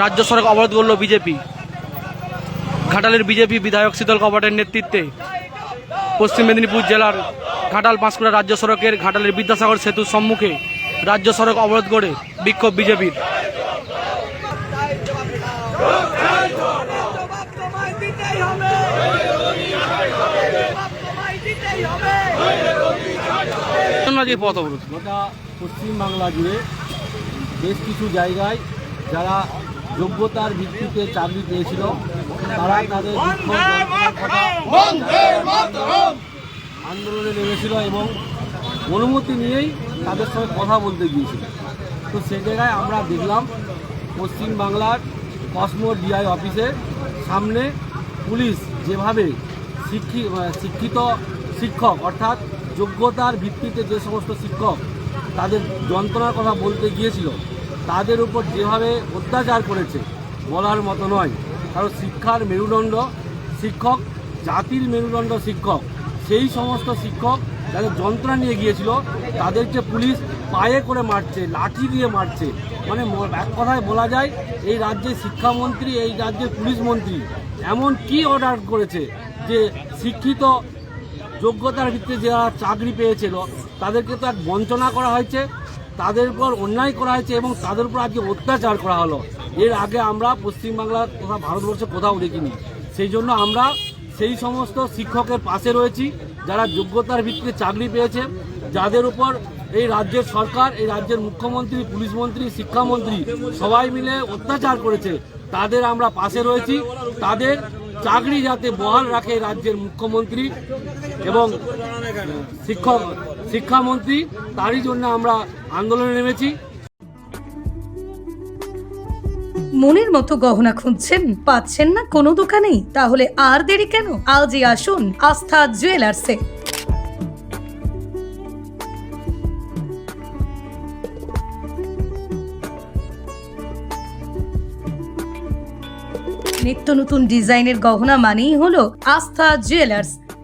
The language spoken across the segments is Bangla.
রাজ্য সড়ক অবরোধ করল বিজেপি। ঘাটালের বিজেপি বিধায়ক শীতল কপাটের নেতৃত্বে পশ্চিম মেদিনীপুর জেলার ঘাটাল পাঁশকুড়া রাজ্য সড়কের ঘাটালের বিদ্যাসাগর সেতুর সম্মুখে রাজ্য সড়ক অবরোধ করে বিক্ষোভ বিজেপির। পথ অবরোধ। গোটা পশ্চিমবাংলা জুড়ে বেশ কিছু জায়গায় যারা যোগ্যতার ভিত্তিতে চাকরি পেয়েছিল। তারা তাদের আন্দোলনে নেমেছিল এবং অনুমতি নিয়েই তাদের সঙ্গে কথা বলতে গিয়েছিল। তো সে জায়গায় আমরা দেখলাম পশ্চিমবাংলার কসমো ডিআই অফিসের সামনে পুলিশ যেভাবে শিক্ষি শিক্ষিত শিক্ষক অর্থাৎ যোগ্যতার ভিত্তিতে যে সমস্ত শিক্ষক তাদের যন্ত্রণার কথা বলতে গিয়েছিল তাদের উপর যেভাবে অত্যাচার করেছে, বলার মতো নয়। কারণ শিক্ষার মেরুদণ্ড শিক্ষক, জাতির মেরুদণ্ড শিক্ষক। সেই সমস্ত শিক্ষক যাদের যন্ত্রণা নিয়ে গিয়েছিল, তাদেরকে পুলিশ পায়ে করে মারছে, লাঠি দিয়ে মারছে। মানে এক কথায় বলা যায়, এই রাজ্যের শিক্ষামন্ত্রী, এই রাজ্যের পুলিশ মন্ত্রী এমন কি অর্ডার করেছে যে শিক্ষিত, যোগ্যতার ভিত্তিতে যারা চাকরি পেয়েছিল, তাদেরকে তো এক বঞ্চনা করা হয়েছে। তাদের উপর অন্যায় করা হয়েছে এবং তাদের উপর আজকে অত্যাচার করা হলো। এর আগে আমরা পশ্চিমবাংলার তথা ভারতবর্ষে কোথাও দেখিনি। সেই জন্য আমরা সেই সমস্ত শিক্ষকের পাশে রয়েছি, যারা যোগ্যতার ভিত্তিতে চাকরি পেয়েছে, যাদের উপর এই রাজ্যের সরকার, এই রাজ্যের মুখ্যমন্ত্রী, পুলিশ মন্ত্রী, শিক্ষামন্ত্রী সবাই মিলে অত্যাচার করেছে, তাদের আমরা পাশে রয়েছি। তাদের চাকরি যাতে বহাল রাখে রাজ্যের মুখ্যমন্ত্রী এবং শিক্ষক শিক্ষামন্ত্রী, তারই জন্য আমরা আন্দোলনে নেমেছি। মনের মতো গহনা খুঁজছেন, পাচ্ছেন না কোনো দোকানেই। তাহলে আর দেরি কেন? আজই আসুন আস্থা জুয়েলার্সে। নিত্য নতুন ডিজাইনের গহনা মানেই হলো আস্থা জুয়েলার্স।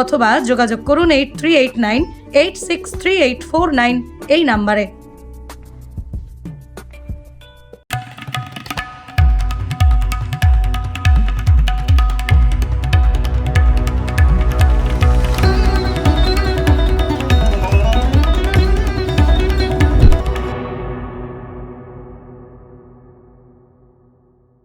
অথবা যোগাযোগ করুন eight three eight nine eight six three eight four nine এই নাম্বারে।